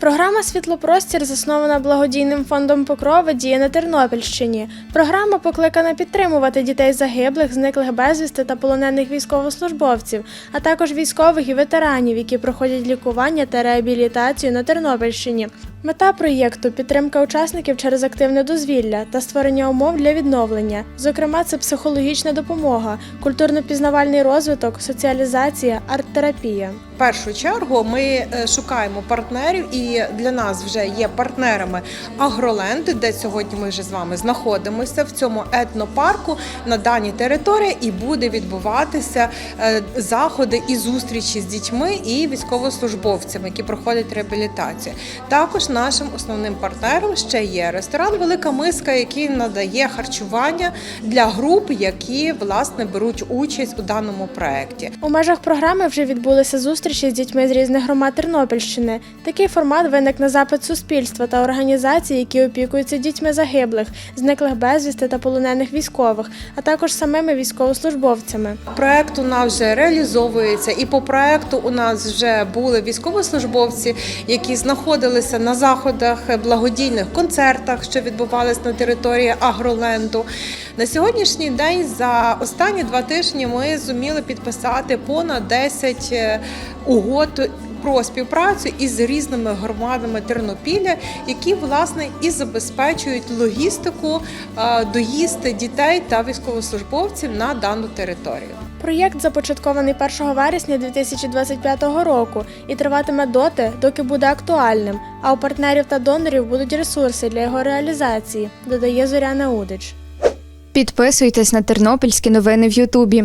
Програма Світлопростір заснована благодійним фондом Покрова діє на Тернопільщині. Програма покликана підтримувати дітей загиблих, зниклих безвісти та полонених військовослужбовців, а також військових і ветеранів, які проходять лікування та реабілітацію на Тернопільщині. Мета проєкту підтримка учасників через активне дозвілля та створення умов для відновлення. Зокрема, це психологічна допомога, культурно-пізнавальний розвиток, соціалізація, арт-терапія. В першу чергу ми е, шукаємо партнерів, і для нас вже є партнерами Агроленд, де сьогодні ми вже з вами знаходимося в цьому етнопарку на даній території, і буде відбуватися е, заходи і зустрічі з дітьми і військовослужбовцями, які проходять реабілітацію. Також нашим основним партнером ще є ресторан Велика Миска, який надає харчування для груп, які власне беруть участь у даному проєкті. У межах програми вже відбулися зустрічі з дітьми з різних громад Тернопільщини. Такий формат виник на запит суспільства та організацій, які опікуються дітьми загиблих, зниклих безвісти та полонених військових, а також самими військовослужбовцями. Проект у нас вже реалізовується, і по проекту у нас вже були військовослужбовці, які знаходилися на заходах благодійних концертах, що відбувалися на території Агроленду. На сьогоднішній день за останні два тижні ми зуміли підписати понад 10 е, угод. Про співпрацю із різними громадами Тернопілля, які власне і забезпечують логістику, е, доїзд дітей та військовослужбовців на дану територію. Проєкт започаткований 1 вересня 2025 року і триватиме доти, доки буде актуальним. А у партнерів та донорів будуть ресурси для його реалізації, додає Зоряна Удич. Підписуйтесь на тернопільські новини в Ютубі.